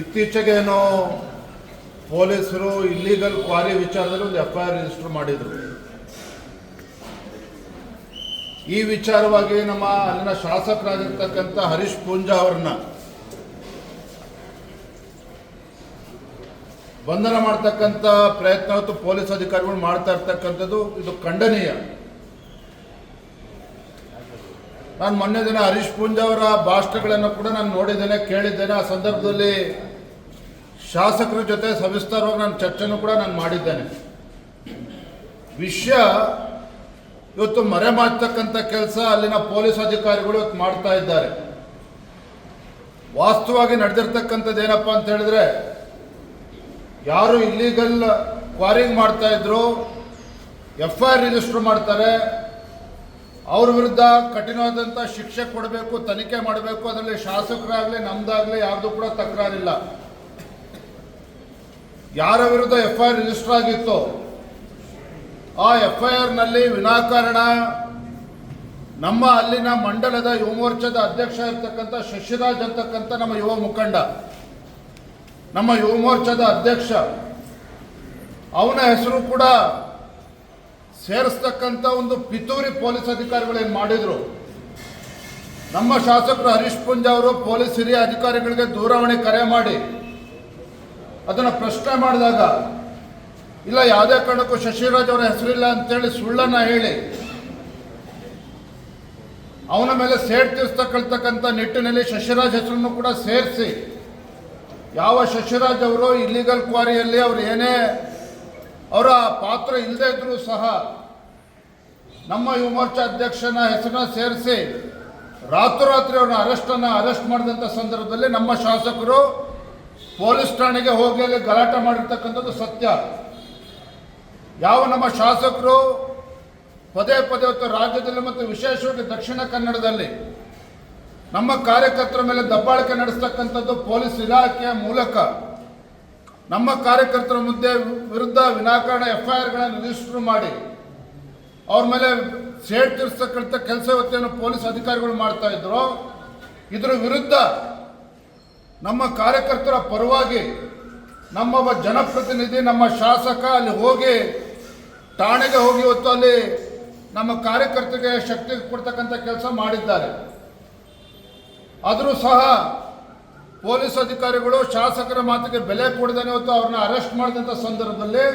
ಇತ್ತೀಚೆಗೇನೋ ಪೊಲೀಸರು illegal quarry ವಿಚಾರದಲ್ಲಿ ಒಂದು ಎಫ್ ಐ ರಿಜಿಸ್ಟರ್ ಮಾಡಿದರು. ಈ ವಿಚಾರವಾಗಿ ನಮ್ಮ ಅಲ್ಲಿನ ಶಾಸಕರಾಗಿರ್ತಕ್ಕಂಥ ಹರೀಶ್ ಪೂಂಜಾ ಅವರನ್ನ ಬಂಧನ ಮಾಡ್ತಕ್ಕಂಥ ಪ್ರಯತ್ನ ಇವತ್ತು ಪೊಲೀಸ್ ಅಧಿಕಾರಿಗಳು ಮಾಡ್ತಾ ಇರ್ತಕ್ಕಂಥದ್ದು ಇದು ಖಂಡನೀಯ. ನಾನು ಮೊನ್ನೆ ದಿನ ಹರೀಶ್ ಪೂಂಜಾ ಅವರ ಭಾಷಣಗಳನ್ನು ಕೂಡ ನಾನು ನೋಡಿದ್ದೇನೆ, ಕೇಳಿದ್ದೇನೆ. ಆ ಸಂದರ್ಭದಲ್ಲಿ ಶಾಸಕರ ಜೊತೆ ಸವಿಸ್ತಾರವಾಗಿ ನಾನು ಚರ್ಚೆನೂ ಕೂಡ ನಾನು ಮಾಡಿದ್ದೇನೆ. ವಿಷಯ ಇವತ್ತು ಮರೆ ಮಾಡ್ತಕ್ಕಂಥ ಕೆಲಸ ಅಲ್ಲಿನ ಪೊಲೀಸ್ ಅಧಿಕಾರಿಗಳು ಇವತ್ತು ಮಾಡ್ತಾ ಇದ್ದಾರೆ. ವಾಸ್ತವವಾಗಿ ನಡೆದಿರ್ತಕ್ಕಂಥದ್ದು ಏನಪ್ಪ ಅಂತ ಹೇಳಿದ್ರೆ, ಯಾರು ಇಲ್ಲಿಗಲ್ ಕ್ವಾರಿಂಗ್ ಮಾಡ್ತಾ ಇದ್ರು ಎಫ್ ಐ ಆರ್ ರಿಜಿಸ್ಟರ್ ಮಾಡ್ತಾರೆ, ಅವ್ರ ವಿರುದ್ಧ ಕಠಿಣವಾದಂಥ ಶಿಕ್ಷೆ ಕೊಡಬೇಕು, ತನಿಖೆ ಮಾಡಬೇಕು, ಅದರಲ್ಲಿ ಶಾಸಕರಾಗಲಿ, ನಮ್ದಾಗಲಿ ಯಾರ್ದು ಕೂಡ ತಕರಾರಿಲ್ಲ. ಯಾರ ವಿರುದ್ಧ ಎಫ್ ಐ ಆರ್ ರಿಜಿಸ್ಟರ್ ಆಗಿತ್ತು, ಆ ಎಫ್ ಐ ಆರ್ನಲ್ಲಿ ವಿನಾಕಾರಣ, ನಮ್ಮ ಅಲ್ಲಿನ ಮಂಡಲದ ಯುವ ಮೋರ್ಚಾದ ಅಧ್ಯಕ್ಷ ಇರ್ತಕ್ಕಂಥ ಶಶಿರಾಜ್ ಅಂತಕ್ಕಂಥ ನಮ್ಮ ಯುವ ಮುಖಂಡ, ನಮ್ಮ ಯುವ ಮೋರ್ಚಾದ ಅಧ್ಯಕ್ಷ, ಅವನ ಹೆಸರು ಕೂಡ ಸೇರಿಸ್ತಕ್ಕಂಥ ಒಂದು ಪಿತೂರಿ ಪೊಲೀಸ್ ಅಧಿಕಾರಿಗಳು ಏನು ಮಾಡಿದ್ರು? ನಮ್ಮ ಶಾಸಕರು ಹರೀಶ್ ಪುಂಜ ಅವರು ಪೊಲೀಸ್ ಹಿರಿಯ ಅಧಿಕಾರಿಗಳಿಗೆ ದೂರವಾಣಿ ಕರೆ ಮಾಡಿ ಅದನ್ನು ಪ್ರಶ್ನೆ ಮಾಡಿದಾಗ, ಇಲ್ಲ, ಯಾವುದೇ ಕಾರಣಕ್ಕೂ ಶಶಿರಾಜ್ ಅವರ ಹೆಸರಿಲ್ಲ ಅಂತೇಳಿ ಸುಳ್ಳನ್ನು ಹೇಳಿ, ಅವನ ಮೇಲೆ ಸೇಡ್ ತೀರಿಸ್ತಕ್ಕಂಥ ನಿಟ್ಟಿನಲ್ಲಿ ಶಶಿರಾಜ್ ಹೆಸರನ್ನು ಕೂಡ ಸೇರಿಸಿ, ಯಾವ ಶಶಿರಾಜ್ ಅವರು ಇಲ್ಲಿಗಲ್ ಕ್ವಾರಿಯಲ್ಲಿ ಅವರು ಏನೇ, ಅವರ ಪಾತ್ರ ಇಲ್ಲದೇ ಇದ್ರೂ ಸಹ ನಮ್ಮ ಯುವ ಮೋರ್ಚಾ ಅಧ್ಯಕ್ಷನ ಹೆಸರನ್ನ ಸೇರಿಸಿ, ರಾತ್ರೋರಾತ್ರಿ ಅವ್ರನ್ನ ಅರೆಸ್ಟನ್ನು ಅರೆಸ್ಟ್ ಮಾಡಿದಂಥ ಸಂದರ್ಭದಲ್ಲಿ ನಮ್ಮ ಶಾಸಕರು ಪೊಲೀಸ್ ಠಾಣೆಗೆ ಹೋಗಿ ಅಲ್ಲಿ ಗಲಾಟೆ ಮಾಡಿರ್ತಕ್ಕಂಥದ್ದು ಸತ್ಯ. ಯಾವ ನಮ್ಮ ಶಾಸಕರು ಪದೇ ಪದೇ ಇವತ್ತು ರಾಜ್ಯದಲ್ಲಿ ಮತ್ತು ವಿಶೇಷವಾಗಿ ದಕ್ಷಿಣ ಕನ್ನಡದಲ್ಲಿ ನಮ್ಮ ಕಾರ್ಯಕರ್ತರ ಮೇಲೆ ದಬ್ಬಾಳಿಕೆ ನಡೆಸ್ತಕ್ಕಂಥದ್ದು ಪೊಲೀಸ್ ಇಲಾಖೆಯ ಮೂಲಕ. ನಮ್ಮ ಕಾರ್ಯಕರ್ತರ ಮುಂದೆ ವಿರುದ್ಧ ವಿನಾಕಾರಣ ಎಫ್ ಐ ಆರ್ಗಳನ್ನು ರಿಜಿಸ್ಟರ್ ಮಾಡಿ. ಅವ್ರ ಮೇಲೆ ಸೇಡ್ ತೀರಿಸ್ತಕ್ಕಂಥ ಕೆಲಸ ಇವತ್ತೇನು ಪೊಲೀಸ್ ಅಧಿಕಾರಿಗಳು ಮಾಡ್ತಾ ಇದ್ರು. ಇದರ ವಿರುದ್ಧ ನಮ್ಮ ಕಾರ್ಯಕರ್ತರ ಪರವಾಗಿ ನಮ್ಮ ಜನಪ್ರತಿನಿಧಿ, ನಮ್ಮ ಶಾಸಕ ಅಲ್ಲಿ ಹೋಗಿ, ಠಾಣೆಗೆ ಹೋಗಿ ಇವತ್ತು ಅಲ್ಲಿ ನಮ್ಮ ಕಾರ್ಯಕರ್ತರಿಗೆ ಶಕ್ತಿ ಕೊಡ್ತಕ್ಕಂಥ ಕೆಲಸ ಮಾಡಿದ್ದಾರೆ. ಆದರೂ ಸಹ ಪೊಲೀಸ್ ಅಧಿಕಾರಿಗಳು ಶಾಸಕರ ಮಾತಿಗೆ ಬೆಲೆ ಕೊಡದೇನೆ ಇವತ್ತು ಅವ್ರನ್ನ ಅರೆಸ್ಟ್ ಮಾಡಿದಂಥ ಸಂದರ್ಭದಲ್ಲಿ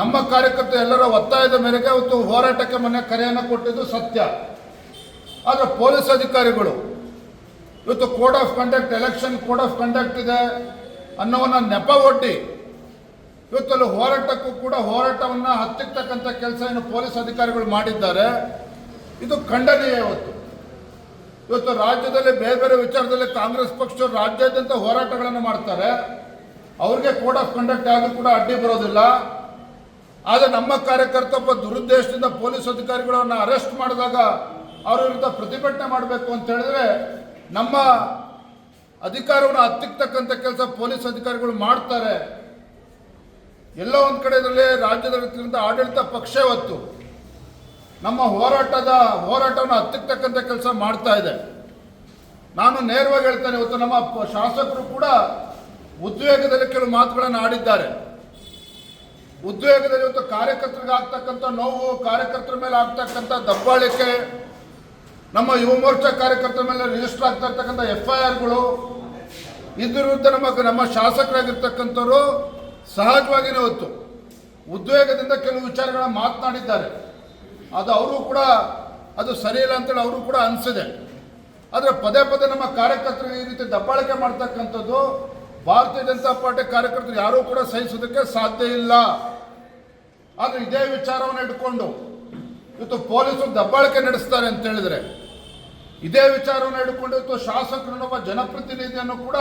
ನಮ್ಮ ಕಾರ್ಯಕರ್ತರು ಎಲ್ಲರ ಒತ್ತಾಯದ ಮೇರೆಗೆ ಇವತ್ತು ಹೋರಾಟಕ್ಕೆ ಮೊನ್ನೆ ಕರೆಯನ್ನು ಕೊಟ್ಟಿದ್ದು ಸತ್ಯ. ಆದರೆ ಪೊಲೀಸ್ ಅಧಿಕಾರಿಗಳು ಇವತ್ತು code of conduct election code of conduct ಇದೆ ಅನ್ನೋವನ್ನ ನೆಪ ಒಡ್ಡಿ. ಇವತ್ತು ಅಲ್ಲಿ ಹೋರಾಟಕ್ಕೂ ಕೂಡ ಹೋರಾಟವನ್ನು ಹತ್ತಿರ್ತಕ್ಕಂಥ ಕೆಲಸ ಏನು ಪೊಲೀಸ್ ಅಧಿಕಾರಿಗಳು ಮಾಡಿದ್ದಾರೆ. ಇದು ಖಂಡನೀಯ ಇವತ್ತು. ಇವತ್ತು ರಾಜ್ಯದಲ್ಲಿ ಬೇರೆ ಬೇರೆ ವಿಚಾರದಲ್ಲಿ ಕಾಂಗ್ರೆಸ್ ಪಕ್ಷ ರಾಜ್ಯಾದ್ಯಂತ ಹೋರಾಟಗಳನ್ನು ಮಾಡ್ತಾರೆ. ಅವ್ರಿಗೆ ಕೋಡ್ ಆಫ್ ಕಂಡಕ್ಟ್ ಯಾವುದು ಕೂಡ ಅಡ್ಡಿ ಬರೋದಿಲ್ಲ. ಆದರೆ ನಮ್ಮ ಕಾರ್ಯಕರ್ತ ಒಬ್ಬ ದುರುದ್ದೇಶದಿಂದ ಪೊಲೀಸ್ ಅಧಿಕಾರಿಗಳನ್ನ ಅರೆಸ್ಟ್ ಮಾಡಿದಾಗ ಅವ್ರ ವಿರುದ್ಧ ಪ್ರತಿಭಟನೆ ಮಾಡಬೇಕು ಅಂತ ಹೇಳಿದ್ರೆ ನಮ್ಮ ಅಧಿಕಾರವನ್ನು ಹತ್ತಿಕ್ತಕ್ಕಂಥ ಕೆಲಸ ಪೊಲೀಸ್ ಅಧಿಕಾರಿಗಳು ಮಾಡ್ತಾರೆ. ಎಲ್ಲ ಒಂದು ಕಡೆ ಇದರಲ್ಲಿ ರಾಜ್ಯದ ಆಡಳಿತ ಪಕ್ಷ ಹೊತ್ತು ನಮ್ಮ ಹೋರಾಟದ ಹೋರಾಟವನ್ನು ಹತ್ತಿಕ್ತಕ್ಕಂಥ ಕೆಲಸ ಮಾಡ್ತಾ ಇದೆ. ನಾನು ನೇರವಾಗಿ ಹೇಳ್ತೇನೆ, ಇವತ್ತು ನಮ್ಮ ಶಾಸಕರು ಕೂಡ ಉದ್ವೇಗದಲ್ಲಿ ಕೆಲವು ಮಾತುಗಳನ್ನು ಆಡಿದ್ದಾರೆ. ಉದ್ವೇಗದಲ್ಲಿ ಇವತ್ತು ಕಾರ್ಯಕರ್ತರಿಗೆ ಆಗ್ತಕ್ಕಂಥ ನೋವು, ಕಾರ್ಯಕರ್ತರ ಮೇಲೆ ಆಗ್ತಕ್ಕಂಥ ದಬ್ಬಾಳಿಕೆ ನಮ್ಮ ಯುವ ಮೋರ್ಚಾ ಕಾರ್ಯಕರ್ತರ ಮೇಲೆ ರಿಜಿಸ್ಟರ್ ಆಗ್ತಾ ಇರ್ತಕ್ಕಂಥ ಎಫ್ ಐ ಆರ್ಗಳು ಇದ್ರ ವಿರುದ್ಧ ನಮ್ಮ ನಮ್ಮ ಶಾಸಕರಾಗಿರ್ತಕ್ಕಂಥವ್ರು ಸಹಜವಾಗಿಯೇ ಹೊತ್ತು, ಉದ್ವೇಗದಿಂದ ಕೆಲವು ವಿಚಾರಗಳನ್ನ ಮಾತನಾಡಿದ್ದಾರೆ. ಅದು ಅವರು ಕೂಡ ಅದು ಸರಿಯಿಲ್ಲ ಅಂತೇಳಿ ಅವರು ಕೂಡ ಅನಿಸಿದೆ. ಆದರೆ ಪದೇ ಪದೇ ನಮ್ಮ ಕಾರ್ಯಕರ್ತರು ಈ ರೀತಿ ದಬ್ಬಾಳಿಕೆ ಮಾಡ್ತಕ್ಕಂಥದ್ದು, ಭಾರತೀಯ ಜನತಾ ಪಾರ್ಟಿ ಕಾರ್ಯಕರ್ತರು ಯಾರೂ ಕೂಡ ಸಹಿಸೋದಕ್ಕೆ ಸಾಧ್ಯ ಇಲ್ಲ. ಆದರೆ ಇದೇ ವಿಚಾರವನ್ನು ಇಟ್ಕೊಂಡು ಇವತ್ತು ಪೊಲೀಸರು ದಬ್ಬಾಳಿಕೆ ನಡೆಸ್ತಾರೆ ಅಂತ ಹೇಳಿದ್ರೆ ಇದೇ ವಿಚಾರವನ್ನು ಹಿಡ್ಕೊಂಡು ಇವತ್ತು ಶಾಸಕರನ್ನೊಬ್ಬ ಜನಪ್ರತಿನಿಧಿಯನ್ನು ಕೂಡ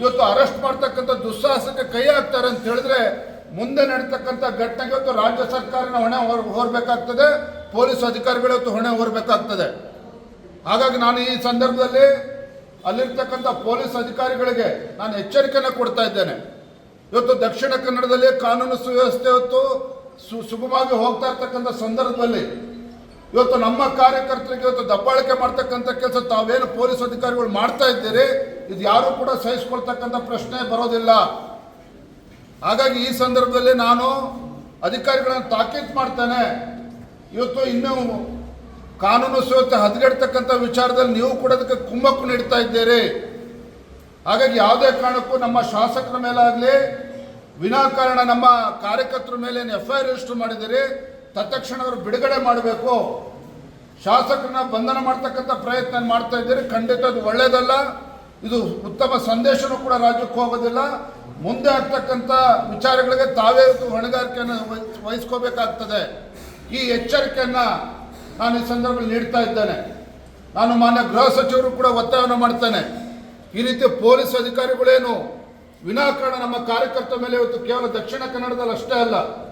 ಇವತ್ತು ಅರೆಸ್ಟ್ ಮಾಡ್ತಕ್ಕಂಥ ದುಸ್ಸಾಹಸಕ್ಕೆ ಕೈ ಹಾಕ್ತಾರೆ ಅಂತ ಹೇಳಿದ್ರೆ ಮುಂದೆ ನಡೀತಕ್ಕಂಥ ಘಟನೆಗೆ ಇವತ್ತು ರಾಜ್ಯ ಸರ್ಕಾರನ ಹೊಣೆ ಹೊರ್- ಹೊರಬೇಕಾಗ್ತದೆ, ಪೊಲೀಸ್ ಅಧಿಕಾರಿಗಳು ಇವತ್ತು ಹೊಣೆ ಹೊರಬೇಕಾಗ್ತದೆ. ಹಾಗಾಗಿ ನಾನು ಈ ಸಂದರ್ಭದಲ್ಲಿ ಅಲ್ಲಿರ್ತಕ್ಕಂಥ ಪೊಲೀಸ್ ಅಧಿಕಾರಿಗಳಿಗೆ ನಾನು ಎಚ್ಚರಿಕೆಯನ್ನು ಕೊಡ್ತಾ ಇದ್ದೇನೆ. ಇವತ್ತು ದಕ್ಷಿಣ ಕನ್ನಡದಲ್ಲಿ ಕಾನೂನು ಸುವ್ಯವಸ್ಥೆ ಇವತ್ತು ಸು, ಸುಗಮವಾಗಿ ಹೋಗ್ತಾ ಇರ್ತಕ್ಕಂಥ ಸಂದರ್ಭದಲ್ಲಿ ಇವತ್ತು ನಮ್ಮ ಕಾರ್ಯಕರ್ತರಿಗೆ ಇವತ್ತು ದಬ್ಬಾಳಿಕೆ ಮಾಡ್ತಕ್ಕಂಥ ಕೆಲಸ ತಾವೇನು ಪೊಲೀಸ್ ಅಧಿಕಾರಿಗಳು ಮಾಡ್ತಾ ಇದ್ದೀರಿ, ಇದು ಯಾರು ಕೂಡ ಸಹಿಸ್ಕೊಳ್ತಕ್ಕಂಥ ಪ್ರಶ್ನೆ ಬರೋದಿಲ್ಲ. ಹಾಗಾಗಿ ಈ ಸಂದರ್ಭದಲ್ಲಿ ನಾನು ಅಧಿಕಾರಿಗಳನ್ನು ತಾಕೀತು ಮಾಡ್ತೇನೆ. ಇವತ್ತು ಇನ್ನೂ ಕಾನೂನು ಸುವ್ಯವಸ್ಥೆ ಹದಗೆಡ್ತಕ್ಕಂಥ ವಿಚಾರದಲ್ಲಿ ನೀವು ಕೂಡ ಅದಕ್ಕೆ ಕುಮ್ಮಕ್ಕು ನೀಡ್ತಾ ಇದ್ದೀರಿ. ಹಾಗಾಗಿ ಯಾವುದೇ ಕಾರಣಕ್ಕೂ ನಮ್ಮ ಶಾಸಕರ ಮೇಲಾಗಲಿ, ವಿನಾಕಾರಣ ನಮ್ಮ ಕಾರ್ಯಕರ್ತರ ಮೇಲೆ ಎಫ್ ಐ ಆರ್ ರಿಜಿಸ್ಟರ್ ಮಾಡಿದ್ದೀರಿ ತತ್ಕ್ಷಣ ಅವರು ಬಿಡುಗಡೆ ಮಾಡಬೇಕು. ಶಾಸಕರನ್ನ ಬಂಧನ ಮಾಡ್ತಕ್ಕಂಥ ಪ್ರಯತ್ನ ಮಾಡ್ತಾ ಇದ್ದೀರಿ. ಖಂಡಿತ ಅದು ಒಳ್ಳೆಯದಲ್ಲ ಇದು ಉತ್ತಮ ಸಂದೇಶನೂ ಕೂಡ ರಾಜ್ಯಕ್ಕೆ ಹೋಗೋದಿಲ್ಲ. ಮುಂದೆ ಆಗ್ತಕ್ಕಂಥ ವಿಚಾರಗಳಿಗೆ ತಾವೇ ಹೊಣೆಗಾರಿಕೆಯನ್ನು ವಹಿಸ್- ವಹಿಸ್ಕೋಬೇಕಾಗ್ತದೆ. ಈ ಎಚ್ಚರಿಕೆಯನ್ನು ನಾನು ಈ ಸಂದರ್ಭದಲ್ಲಿ ನೀಡ್ತಾ ಇದ್ದೇನೆ. ನಾನು ಮಾನ್ಯ ಗೃಹ ಸಚಿವರು ಕೂಡ ಒತ್ತಾಯವನ್ನು ಮಾಡ್ತೇನೆ. ಈ ರೀತಿ ಪೊಲೀಸ್ ಅಧಿಕಾರಿಗಳೇನು ವಿನಾಕಾರಣ ನಮ್ಮ ಕಾರ್ಯಕರ್ತರ ಮೇಲೆ ಇವತ್ತು ಕೇವಲ ದಕ್ಷಿಣ ಕನ್ನಡದಲ್ಲಿ ಅಷ್ಟೇ ಅಲ್ಲ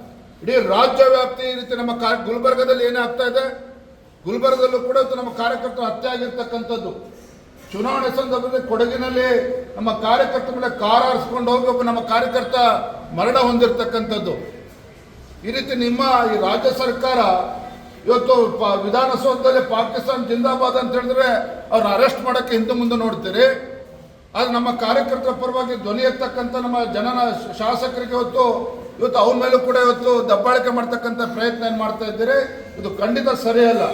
ಇಡೀ ರಾಜ್ಯ ವ್ಯಾಪ್ತಿ ಈ ರೀತಿ ನಮ್ಮ ಕಾ, ಗುಲ್ಬರ್ಗದಲ್ಲಿ ಏನಾಗ್ತಾ ಇದೆ? ಗುಲ್ಬರ್ಗದಲ್ಲೂ ಕೂಡ ನಮ್ಮ ಕಾರ್ಯಕರ್ತರು ಹತ್ಯೆ ಆಗಿರ್ತಕ್ಕಂಥದ್ದು. ಚುನಾವಣೆ ಸಂದರ್ಭದಲ್ಲಿ ಕೊಡಗಿನಲ್ಲಿ ನಮ್ಮ ಕಾರ್ಯಕರ್ತರ ಮೇಲೆ ಕಾರ್ ಆರಿಸ್ಕೊಂಡು ಹೋಗಿ ಒಬ್ಬ ನಮ್ಮ ಕಾರ್ಯಕರ್ತ ಮರಣ ಹೊಂದಿರತಕ್ಕಂಥದ್ದು. ಈ ರೀತಿ ನಿಮ್ಮ ಈ ರಾಜ್ಯ ಸರ್ಕಾರ ಇವತ್ತು ವಿಧಾನಸೌಧದಲ್ಲಿ ಪಾಕಿಸ್ತಾನ ಜಿಂದಾಬಾದ್ ಅಂತ ಹೇಳಿದ್ರೆ ಅವ್ರನ್ನ ಅರೆಸ್ಟ್ ಮಾಡೋಕ್ಕೆ ಹಿಂದೆ ಮುಂದೆ ನೋಡ್ತೀರಿ. ಆದ್ರೆ ನಮ್ಮ ಕಾರ್ಯಕರ್ತರ ಪರವಾಗಿ ಧ್ವನಿ ಎತ್ತಕ್ಕಂಥ ನಮ್ಮ ಜನನ ಶಾಸಕರಿಗೆ ಇವತ್ತು ಇವತ್ತು ಅವ್ರ ಮೇಲೂ ಕೂಡ ಇವತ್ತು ದಬ್ಬಾಳಿಕೆ ಮಾಡ್ತಕ್ಕಂಥ ಪ್ರಯತ್ನ ಏನು ಮಾಡ್ತಾ ಇದ್ದೀರಿ? ಇದು ಖಂಡಿತ ಸರಿಯಲ್ಲ.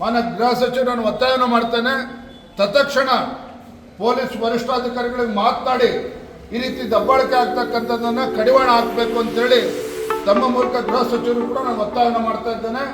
ಮಾನ್ಯ ಗೃಹ ಸಚಿವರು ನಾನು ಒತ್ತಾಯವನ್ನು ಮಾಡ್ತೇನೆ. ತತ್ಕ್ಷಣ ಪೊಲೀಸ್ ವರಿಷ್ಠಾಧಿಕಾರಿಗಳಿಗೆ ಮಾತನಾಡಿ ಈ ರೀತಿ ದಬ್ಬಾಳಿಕೆ ಆಗ್ತಕ್ಕಂಥದ್ದನ್ನು ಕಡಿವಾಣ ಹಾಕಬೇಕು ಅಂತೇಳಿ ತಮ್ಮ ಮೂಲಕ ಗೃಹ ಸಚಿವರು ಕೂಡ ನಾನು ಒತ್ತಾಯವನ್ನು ಮಾಡ್ತಾ ಇದ್ದೇನೆ.